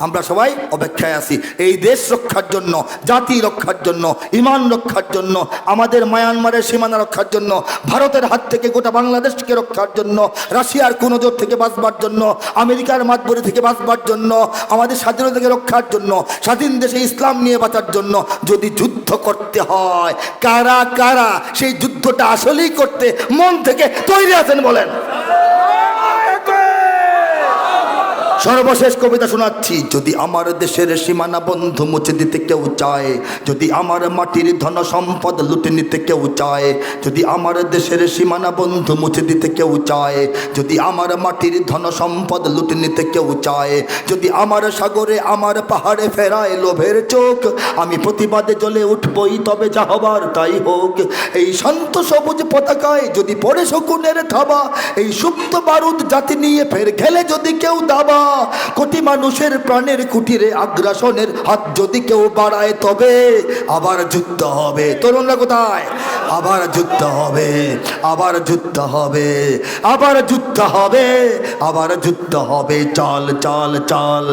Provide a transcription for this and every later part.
আমরা সবাই অপেক্ষায় আছি। এই দেশ রক্ষার জন্য, জাতি রক্ষার জন্য, ইমান রক্ষার জন্য, আমাদের মায়ানমারের সীমানা রক্ষার জন্য, ভারতের হাত থেকে গোটা বাংলাদেশকে রক্ষার জন্য, রাশিয়ার কোনো জোর থেকে বাঁচবার জন্য, আমেরিকার মাতবরি থেকে বাঁচবার জন্য, আমাদের স্বাধীনতাকে রক্ষার জন্য, স্বাধীন দেশে ইসলাম নিয়ে বাঁচার জন্য যদি যুদ্ধ করতে হয়, কারা কারা সেই যুদ্ধটা আসলেই করতে মন থেকে তৈরি আছেন বলেন। সর্বশেষ কবিতা শোনাচ্ছি। যদি আমার দেশের সীমানা বন্ধ মুছে দিতে কেউ চায়, যদি আমার মাটির ধন সম্পদ লুটে নিতে কেউ চায়, যদি আমার দেশের সীমানা বন্ধ মুছে দিতে কেউ চায়, যদি আমার মাটির ধন সম্পদ লুটে নিতে কেউ চায়, যদি আমার সাগরে আমার পাহাড়ে ফেরায় লোভের চোখ, আমি প্রতিবাদে জ্বলে উঠবই তবে যা হবার তাই হোক। এই শান্ত সবুজ পতাকায় যদি পড়ে শকুনের থাবা, এই সুপ্ত বারুদ জাতি নিয়ে ফের খেলে যদি কেউ দাবা কোটি মানুষের প্রাণের কুটিরে আগ্রাসনের হাত যদি কেউ বাড়ায় তবে আবার যুদ্ধ হবে। তরুণরা কোথায়? আবার যুদ্ধ হবে, আবার যুদ্ধ হবে, আবার যুদ্ধ হবে, আবার যুদ্ধ হবে। চল চল চল।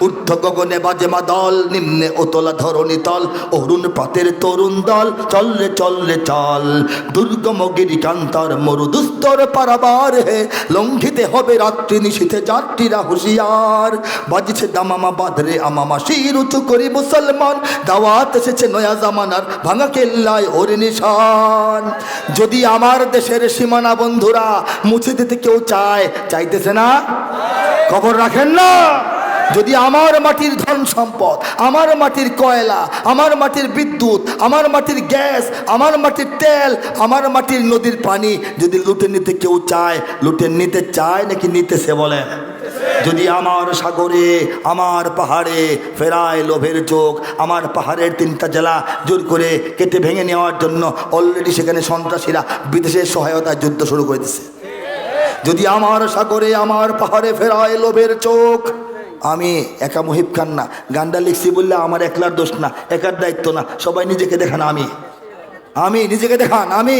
ঊর্ধ্ব গগনে বাজে মা দল নিম্নে ওতলা ধরণী তল, অরুণ পাতের তরুণ দল। চল রে চল রে, চল। দুর্গম গিরিকান্তর মরু দুস্তর পারাবার হে। লঙ্ঘিতে হবে রাত্রি নিশীথে যাত্রীরা হুঁশিয়ার বাজছে দামামা, বাঁধরে আমামা, শির উঁচু করি মুসলমান। দাওয়াত এসেছে নয়া জামানার ভাঙা কেল্লায়, ওর নিশান। যদি আমার দেশের সীমানা বন্ধুরা মুছে দিতে কেউ চায়, চাইতেছে না? খবর রাখেন না। যদি আমার মাটির ধন সম্পদ, আমার মাটির কয়লা, আমার মাটির বিদ্যুৎ, আমার মাটির গ্যাস, আমার মাটির তেল, আমার মাটির নদীর পানি যদি লুটে নিতে কেউ চায়, লুটে নিতে চায় নাকি নিতেছে বলেন? যদি আমার সাগরে, আমার পাহাড়ে ফেরায় লোভের চোখ, আমার পাহাড়ের তিনটা জেলা জোর করে কেটে ভেঙে নেওয়ার জন্য অলরেডি সেখানে সন্ত্রাসীরা বিদেশের সহায়তায় যুদ্ধ শুরু করে দিছে। যদি আমার সাগরে, আমার পাহাড়ে ফেরায় লোভের চোখ, আমি একা মুহিব খান না। গানটা লিখছি বললে আমার একলার দোষ না, একার দায়িত্ব না, সবাই নিজেকে দেখান আমি। আমি নিজেকে দেখান আমি।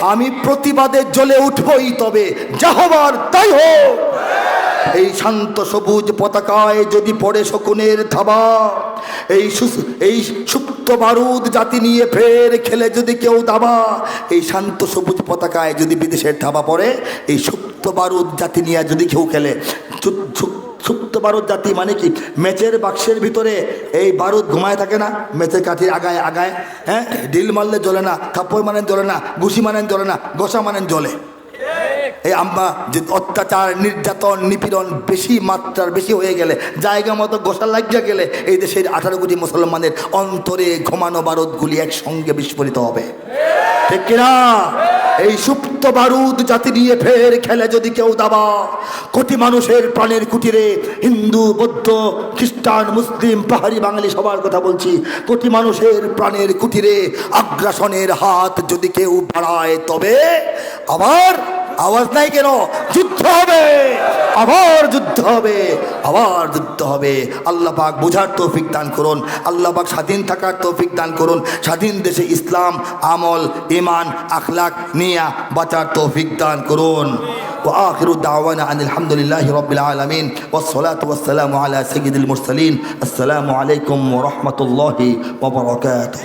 আমি প্রতিবাদে জ্বলে উঠবই তবে যা হবার তাই হোক। এই শান্ত সবুজ পতাকায় যদি পড়ে শকুনের থাবা এই এই সুপ্ত বারুদ জাতি নিয়ে ফের খেলে যদি কেউ দাবা, এই শান্ত সবুজ পতাকায় যদি বিদেশের থাবা পড়ে, এই সুপ্ত বারুদ জাতি নিয়ে যদি কেউ খেলে সুপ্ত বারুদ জাতি মানে কি? ম্যাচের বাক্সের ভিতরে এই বারুদ ঘুমায় থাকে না ম্যাচের কাঠির আগায় আগায় হ্যাঁ? ডিল মারলে জ্বলে না, থাপ্পড় মানেন জ্বলে না, ঘুষি মানেন জ্বলে না গোসা মানেন জ্বলে। এই আম্মা, যে অত্যাচার, নির্যাতন, নিপীড়ন বেশি মাত্রার বেশি হয়ে গেলে, জায়গা মতো গোসা লাগিয়া গেলে এই দেশের আঠারো কোটি মুসলমানের অন্তরে ঘুমানো বারুদগুলি একসঙ্গে বিস্ফোরিত হবে। ঠিক কিনা? এই সুপ্ত বারুদ জাতি নিয়ে ফের খেলে যদি কেউ দাবা, কোটি মানুষের প্রাণের কুটিরে হিন্দু, বৌদ্ধ, খ্রিস্টান, মুসলিম, পাহাড়ি বাঙালি সবার কথা বলছি, কোটি মানুষের প্রাণের কুটিরে আগ্রাসনের হাত যদি কেউ বাড়ায় তবে আবার আওয়াজ নাই কেন যুদ্ধ হবে আবার যুদ্ধ হবে আবার যুদ্ধ হবে আল্লাহ পাক বোঝার তৌফিক দান করুন আল্লাহ পাক স্বাধীন থাকার তৌফিক দান করুন স্বাধীন দেশে ইসলাম আমল ইমান আখলাক নিয়া বাঁচার তৌফিক দান করুন وآخر دعوانا أن الحمد لله رب العالمين والصلاة والسلام على سيد المرسلين السلام عليكم ورحمة الله وبركاته